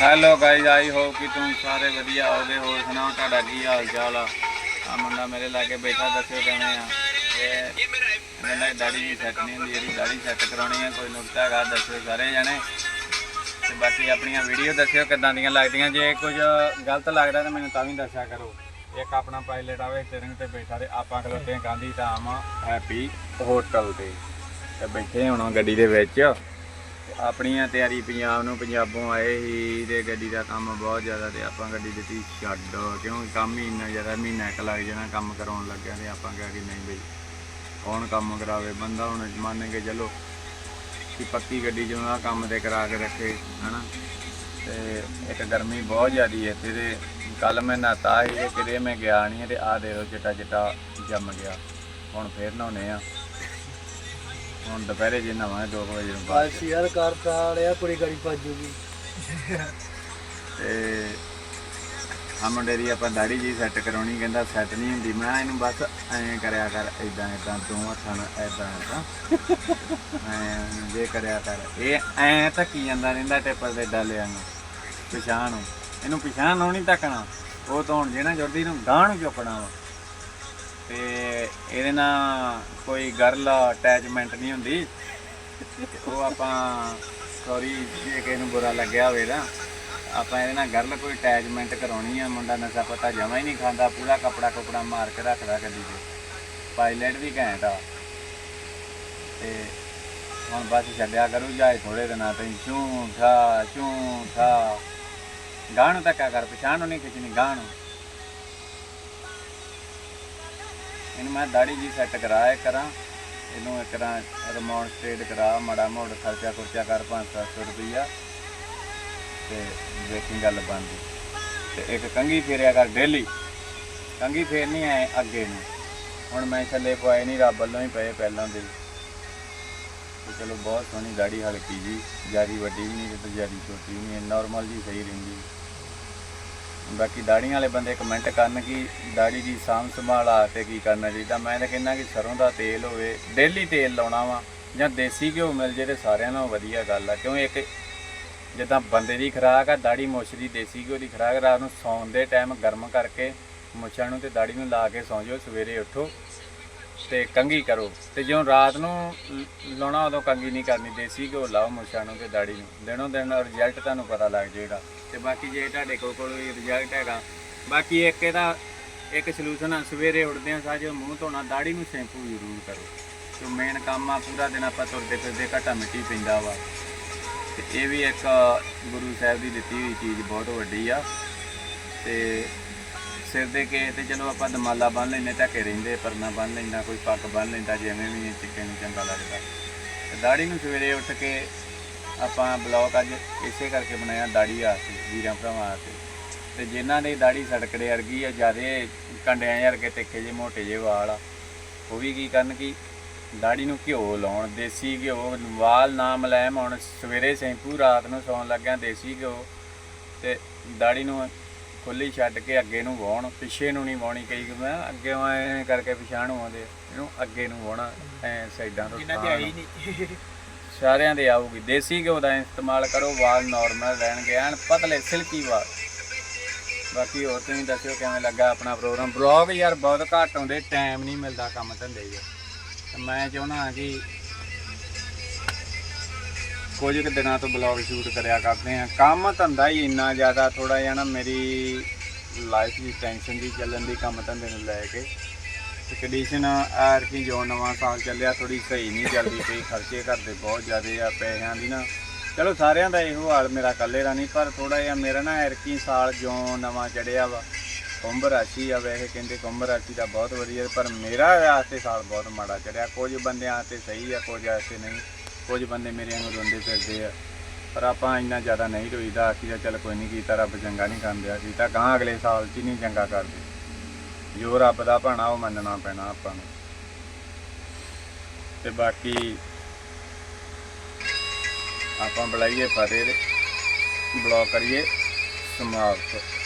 Hello guys I hope ਕਿ ਤੁਸੀਂ ਸਾਰੇ ਵਧੀਆ ਹੋਗੇ ਹੋਰ ਸੁਣਾਓ, ਤੁਹਾਡਾ ਕੀ ਹਾਲ ਚਾਲ ਆ? ਆ ਮੁੰਡਾ ਮੇਰੇ ਲਾਗੇ ਬੈਠਾ ਦੱਸਿਓ ਕਿਵੇਂ ਆ? ਤੇ ਕਹਿੰਦਾ ਦਾੜੀ ਸੈੱਟ ਨਹੀਂ ਹੁੰਦੀ ਜਿਹੜੀ ਦਾੜੀ ਸੈੱਟ ਕਰਾਉਣੀ ਆ, ਕੋਈ ਨੁਕਤਾ ਹੈਗਾ ਦੱਸਿਓ ਸਾਰੇ ਜਾਣੇ। ਤੇ ਬਾਕੀ ਆਪਣੀਆਂ ਵੀਡੀਓ ਦੱਸਿਓ ਕਿੱਦਾਂ ਦੀਆਂ ਲੱਗਦੀਆਂ। ਜੇ ਕੁਝ ਗਲਤ ਲੱਗਦਾ ਤਾਂ ਮੈਨੂੰ ਤਾਂ ਵੀ ਦੱਸਿਆ ਕਰੋ। ਇੱਕ ਆਪਣਾ ਪਾਇਲਟ ਆਵੇ ਸਟੀਅਰਿੰਗ ਤੇ ਬੈਠਾ ਤੇ ਆਪਾਂ ਖਲੋਤੇ ਹਾਂ ਗਾਂਧੀ ਧਾਮ ਹੈਪੀ ਹੋਟਲ ਤੇ। ਤੇ ਬੈਠੇ ਹੁਣ ਗੱਡੀ ਦੇ ਵਿੱਚ। ਆਪਣੀਆਂ ਤਿਆਰੀ ਪੰਜਾਬ ਨੂੰ ਪੰਜਾਬੋਂ ਆਏ ਸੀ ਤੇ ਗੱਡੀ ਦਾ ਕੰਮ ਬਹੁਤ ਜ਼ਿਆਦਾ ਤੇ ਆਪਾਂ ਗੱਡੀ ਦਿੱਤੀ ਛੱਡ ਕਿਉਂਕਿ ਕੰਮ ਹੀ ਇੰਨਾ ਜ਼ਿਆਦਾ ਮਹੀਨਾ ਇੱਕ ਲੱਗ ਜਾਣਾ ਕੰਮ ਕਰਾਉਣ ਲੱਗਿਆ ਤੇ ਆਪਾਂ ਕਿਹਾ ਕਿ ਨਹੀਂ ਬਈ ਕੌਣ ਕੰਮ ਕਰਾਵੇ, ਬੰਦਾ ਹੁਣ ਮੰਨ ਕੇ ਚੱਲੋ ਕਿ ਪੱਕੀ ਗੱਡੀ ਜਿਉਂ ਆ ਕੰਮ ਤੇ ਕਰਾ ਕੇ ਰੱਖੇ, ਹਨਾ? ਤੇ ਇੱਕ ਗਰਮੀ ਬਹੁਤ ਜ਼ਿਆਦੀ ਹੈ ਇੱਥੇ ਤੇ ਕੱਲ ਮੈਂ ਨਹਾਤਾ ਸੀ ਤੇ ਕਿਤੇ ਮੈਂ ਗਿਆ ਨਹੀਂ ਤੇ ਆ ਦੇ ਲੋ ਚਿੱਟਾ ਚਿੱਟਾ ਜੰਮ ਗਿਆ। ਹੁਣ ਫੇਰ ਨਹਾਉਣੇ ਆ ਹੁਣ ਦੁਪਹਿਰੇ ਜੇ ਨਹਾਵਾਂਗੇ 2 ਵਜੇ ਨੂੰ ਬਾਅਦ ਬਸ ਯਾਰ ਕਰ ਤਾੜਿਆ ਕੁੜੀ ਗੜੀ ਭੱਜੂਗੀ ਤੇ ਆ ਮੁੰਡੇ ਦੀ ਆਪਾਂ ਦਾੜੀ ਜੀ ਸੈੱਟ ਕਰਾਉਣੀ ਕਹਿੰਦਾ ਸੈੱਟ ਨਹੀਂ ਹੁੰਦੀ। ਮੈਂ ਕਿਹਾ ਇਹਨੂੰ ਬਸ ਐਂ ਕਰਿਆ ਕਰ ਇਦਾਂ ਇਦਾਂ ਦੋ ਹੱਥਾਂ ਨਾਲ ਇਦਾਂ ਇਦਾਂ ਐਂ ਜੇ ਕਰਿਆ ਕਰ। ਇਹ ਐਂ ਤਾਂ ਕੀ ਜਾਂਦਾ ਰਹਿੰਦਾ ਟੇਪਰ ਦੇ ਡਾਲਿਆਂ ਨੂੰ ਪਿਛਾਂ ਨੂੰ ਇਹਨੂੰ ਪਿਛਾਂ ਨੂੰ ਨਹੀਂ ਤੱਕਣਾ ਉਹ ਤਾਂ ਹੁਣ ਜਿਹੜਾ ਜੁੜਦੀ ਨੂੰ ਗਾਂਹ ਨੂੰ ਚੁੱਕਣਾ ਵਾ। ਤੇ ਇਹਦੇ ਨਾਲ ਕੋਈ ਗਰਲ ਅਟੈਚਮੈਂਟ ਨਹੀਂ ਹੁੰਦੀ। ਉਹ ਆਪਾਂ ਸੌਰੀ ਜੇ ਕਿਸੇ ਨੂੰ ਬੁਰਾ ਲੱਗਿਆ ਹੋਵੇ ਨਾ ਆਪਾਂ ਇਹਦੇ ਨਾਲ ਗਰਲ ਕੋਈ ਅਟੈਚਮੈਂਟ ਕਰਾਉਣੀ ਆ। ਮੁੰਡਾ ਨਸ਼ਾ ਪਤਾ ਜਮਾ ਹੀ ਨਹੀਂ ਖਾਂਦਾ, ਪੂਰਾ ਕਪੜਾ ਕਪੜਾ ਮਾਰ ਕੇ ਰੱਖਦਾ ਗੱਡੀ 'ਚ ਪਾਇਲਟ ਵੀ ਘੈਂਟ ਆ। ਤੇ ਹੁਣ ਬਸ ਛੱਡਿਆ ਕਰੂ, ਜਾਏ ਥੋੜੇ ਦਿਨਾਂ ਤਾਈਂ। ਝੂਠਾ ਝੂਠਾ ਗਾਹ ਨੂੰ ਧੱਕਾ ਕਰ, ਪਛਾਣ ਨਹੀਂ ਖਿੱਚਣੀ ਗਾਹ ਨੂੰ ਇਹਨੂੰ ਮੈਂ ਦਾੜੀ ਜੀ ਸੈੱਟ ਕਰਾਇਆ ਕਰਾਂ ਇਹਨੂੰ ਇੱਕ ਰਾਂ ਰਿਮੋਟ ਸਟੇਟ ਕਰਾ, ਮਾੜਾ ਮੋੜ ਖਰਚਾ ਖੁਰਚਾ ਕਰ 5-700 ਰੁਪਈਆ। ਤੇ ਵੇਖੀ ਗੱਲ ਬਣਦੀ। ਤੇ ਇੱਕ ਕੰਗੀ ਫੇਰਿਆ ਕਰ ਡੇਲੀ ਕੰਗੀ ਫੇਰਨੀ ਐ ਅੱਗੇ ਨੂੰ। ਹੁਣ ਮੈਂ ਥੱਲੇ ਪਵਾਏ ਨਹੀਂ ਰੱਬ ਵੱਲੋਂ ਹੀ ਪਏ ਪਹਿਲਾਂ ਦੇ। ਤੇ ਚਲੋ ਬਹੁਤ ਸੋਹਣੀ ਦਾੜੀ ਹਲਕੀ ਜੀ। ਜਿਆਦੀ ਵੱਡੀ ਵੀ ਨਹੀਂ ਤੇ ਜਿਆਦੀ ਛੋਟੀ ਵੀ ਨਹੀਂ ਨਾਰਮਲ ਜੀ ਸਹੀ ਰਹਿੰਦੀ। ਬਾਕੀ ਦਾੜੀਆਂ ਵਾਲੇ ਬੰਦੇ ਕਮੈਂਟ ਕਰਨ ਕਿ ਦਾੜੀ ਦੀ ਸਾਂਭ ਸੰਭਾਲ ਆ ਤੇ ਕੀ ਕਰਨਾ ਚਾਹੀਦਾ। ਮੈਂ ਤਾਂ ਕਹਿੰਦਾ ਕਿ ਸਰੋਂ ਦਾ ਤੇਲ ਹੋਵੇ ਡੇਲੀ ਤੇਲ ਲਾਉਣਾ ਵਾ ਜਾਂ ਦੇਸੀ ਘਿਓ ਮਿਲ ਜੇ ਤੇ ਸਾਰਿਆਂ ਨਾਲੋਂ ਵਧੀਆ ਗੱਲ ਆ। ਕਿਉਂ ਇੱਕ ਜਿੱਦਾਂ ਬੰਦੇ ਦੀ ਖੁਰਾਕ ਆ ਦਾੜੀ ਮੁੱਛ ਦੀ, ਦੇਸੀ ਘਿਓ ਦੀ ਖੁਰਾਕ ਰਾਤ ਨੂੰ ਸੌਣ ਦੇ ਟਾਈਮ ਗਰਮ ਕਰਕੇ ਮੁੱਛਾਂ ਨੂੰ ਤੇ ਦਾੜੀ ਨੂੰ ਲਾ ਕੇ ਸੌਂ ਜਾਓ, ਸਵੇਰੇ ਉੱਠੋ। ਤੇ ਕੰਗੀ ਕਰੋ। ਤੇ ਜਿਉਂ ਰਾਤ ਨੂੰ ਲਾਉਣਾ ਉਦੋਂ ਕੰਗੀ ਨਹੀਂ ਕਰਨੀ, ਦੇਸੀ ਘਿਓ ਲਾਓ ਮੁੱਛਾਂ ਨੂੰ ਤੇ ਦਾੜੀ ਨੂੰ। ਦਿਨੋਂ ਦਿਨ ਰਿਜ਼ਲਟ ਤੁਹਾਨੂੰ ਪਤਾ ਲੱਗ ਜਾਏਗਾ। ਤੇ ਬਾਕੀ ਜੇ ਤੁਹਾਡੇ ਕੋਲ ਕੋਲ ਰਿਜ਼ਲਟ ਹੈਗਾ, ਬਾਕੀ ਇੱਕ ਇਹਦਾ, ਇੱਕ ਸੋਲੂਸ਼ਨ ਆ, ਸਵੇਰੇ ਉੱਠਦੇ ਆ ਸਾਜੋ, ਮੂੰਹ ਧੋਣਾ ਦਾੜੀ ਨੂੰ ਸ਼ੈਂਪੂ ਜ਼ਰੂਰ ਕਰੋ। ਤੇ ਮੇਨ ਕੰਮ ਆ, ਪੂਰਾ ਦਿਨ ਆਪਾਂ ਤੁਰਦੇ ਫਿਰਦੇ ਘਟਾ ਮਿੱਟੀ ਪੈਂਦਾ ਵਾ। ਤੇ ਇਹ ਵੀ ਇੱਕ ਗੁਰੂ ਸਾਹਿਬ ਦੀ ਦਿੱਤੀ ਹੋਈ ਚੀਜ਼ ਬਹੁਤ ਵੱਡੀ ਆ। ਤੇ ਸਿਰ ਦੇ ਕੇ ਤੇ ਚਲੋ ਆਪਾਂ ਦਮਾਲਾ ਬੰਨ ਲੈਂਦੇ ਢੱਕੇ ਰਹਿੰਦੇ, ਪਰਨਾ ਬੰਨ ਲੈਂਦਾ, ਕੋਈ ਪੱਗ ਬੰਨ ਲੈਂਦਾ, ਜਿਵੇਂ ਵੀ ਚਿੱਕੇ ਨੂੰ ਚੰਗਾ ਲੱਗਦਾ। ਤੇ ਦਾੜੀ ਨੂੰ ਸਵੇਰੇ ਉੱਠ ਕੇ ਆਪਾਂ ਬਲੌਗ ਅੱਜ ਇਸੇ ਕਰਕੇ ਬਣਾਇਆ ਦਾੜੀ ਆਸਤੇ ਵੀਰਾਂ ਭਰਾਵਾਂ ਆਸਤੇ ਤੇ ਜਿਨ੍ਹਾਂ ਦੇ ਦਾੜੀ ਸੜਕੜੇ ਅਰਗੀ ਆ, ਜਿਆਦੇ ਕੰਡਿਆਂ ਵਰਗੇ ਤਿੱਖੇ ਜਿਹੇ, ਮੋਟੇ ਜਿਹੇ ਵਾਲ ਆ, ਉਹ ਵੀ ਕੀ ਕਰਨ ਕਿ ਦਾੜੀ ਨੂੰ ਘਿਓ ਲਾਉਣ, ਦੇਸੀ ਘਿਓ, ਵਾਲ ਨਾ ਮਲੈਮ ਹੁਣ, ਸਵੇਰੇ ਸ਼ੈਂਪੂ, ਰਾਤ ਨੂੰ ਸੌਣ ਲੱਗਿਆ ਦੇਸੀ ਘਿਓ, ਤੇ ਦਾੜੀ ਨੂੰ ਖੁੱਲੀ ਛੱਡ ਕੇ ਅੱਗੇ ਨੂੰ ਵਾਉਣ ਪਿੱਛੇ ਨੂੰ ਨਹੀਂ ਵਾਉਣੀ ਕਈ ਮੈਂ ਅੱਗੇ ਐ ਕਰਕੇ ਪਿਛਾਣ ਆਉਂਦੇ ਇਹਨੂੰ ਅੱਗੇ ਨੂੰ ਵਾਉਣਾ ਐ ਸਾਈਡਾਂ ਤੋਂ ਇਹਨਾਂ ਤਾਂ ਆਈ ਨਹੀਂ। ਸਾਰਿਆਂ ਦੇ ਆਊਗੀ। ਦੇਸੀ ਘਿਓ ਦਾ ਇਸਤੇਮਾਲ ਕਰੋ ਵਾਲ ਨਾਰਮਲ ਰਹਿਣਗੇ ਐਨ ਪਤਲੇ ਸਿਲਕੀ ਵਾਲ। ਬਾਕੀ ਹੋਰ ਤੁਸੀਂ ਦੱਸਿਓ ਕਿਵੇਂ ਲੱਗਾ ਆਪਣਾ ਪ੍ਰੋਗਰਾਮ ਬਲੌਗ ਯਾਰ ਬਹੁਤ ਘੱਟ ਆਉਂਦੇ ਟਾਈਮ ਨਹੀਂ ਮਿਲਦਾ ਕੰਮ ਧੰਦੇ ਤੇ ਮੈਂ ਚਾਹੁੰਦਾ ਕਿ ਕੁਝ ਕੁ ਦਿਨਾਂ ਤੋਂ ਬਲੌਗ ਸ਼ੂਟ ਕਰਿਆ ਕਰਦੇ ਆ ਕੰਮ ਧੰਦਾ ਹੀ ਇੰਨਾ ਜ਼ਿਆਦਾ ਥੋੜਾ ਜਿਹਾ ਨਾ ਮੇਰੀ ਲਾਈਫ ਦੀ ਟੈਨਸ਼ਨ ਦੀ ਚੱਲਣ ਦੀ ਕੰਮ ਧੰਦੇ ਨੂੰ ਲੈ ਕੇ। ਤੇ ਕੰਡੀਸ਼ਨ ਆਰ ਕੀ ਜੋ ਨਵਾਂ ਸਾਲ ਚੱਲਿਆ ਥੋੜੀ ਸਹੀ ਨਹੀਂ ਚੱਲਦੀ ਪਈ, ਖਰਚੇ ਘਰ ਦੇ ਬਹੁਤ ਜ਼ਿਆਦੇ ਆ, ਪੈਸਿਆਂ ਦੀ ਨਾ। ਚਲੋ ਸਾਰਿਆਂ ਦਾ ਇਹੋ ਹਾਲ, ਮੇਰਾ ਇਕੱਲੇ ਦਾ ਨਹੀਂ, ਪਰ ਥੋੜਾ ਜਿਹਾ ਮੇਰਾ ਨਾ ਐਰਕੀ ਸਾਲ ਜੋ ਨਵਾਂ ਚੜਿਆ ਵਾ, ਕੁੰਭ ਰਾਸ਼ੀ ਆ, ਵੈਸੇ ਕਹਿੰਦੇ ਕੁੰਭ ਰਾਸ਼ੀ ਦਾ ਬਹੁਤ ਵਧੀਆ, ਪਰ ਮੇਰਾ ਵਾਸਤੇ ਸਾਲ ਬਹੁਤ ਮਾੜਾ ਚੜਿਆ ਕੁਝ ਬੰਦਿਆਂ ਤੇ ਸਹੀ ਆ, ਕੁਝ ਐਸੇ ਨਹੀਂ। ਕੁਝ ਬੰਦੇ ਮੇਰੇ ਨੂੰ ਰੋਂਦੇ ਫਿਰਦੇ ਆ। ਪਰ ਆਪਾਂ ਇੰਨਾ ਜ਼ਿਆਦਾ ਨਹੀਂ ਰੋਈਦਾ। ਅਸੀਂ ਤਾਂ ਚੱਲ ਕੋਈ ਨਹੀਂ ਕੀਤਾ, ਰੱਬ ਚੰਗਾ ਨਹੀਂ ਕਰਦੇ ਆ ਕੀਤਾ ਗਾਂ ਅਗਲੇ ਸਾਲ 'ਚ ਨਹੀਂ ਚੰਗਾ ਕਰਦੇ। ਜੋ ਰੱਬ ਦਾ ਭਾਣਾ, ਉਹ ਮੰਨਣਾ ਪੈਣਾ ਆਪਾਂ ਨੂੰ। ਤੇ ਬਾਕੀ ਆਪਾਂ ਬੁਲਾਈਏ ਫਤਿਹ ਦੇ। ਬਲੌਗ ਕਰੀਏ ਸਮਾਪਤ।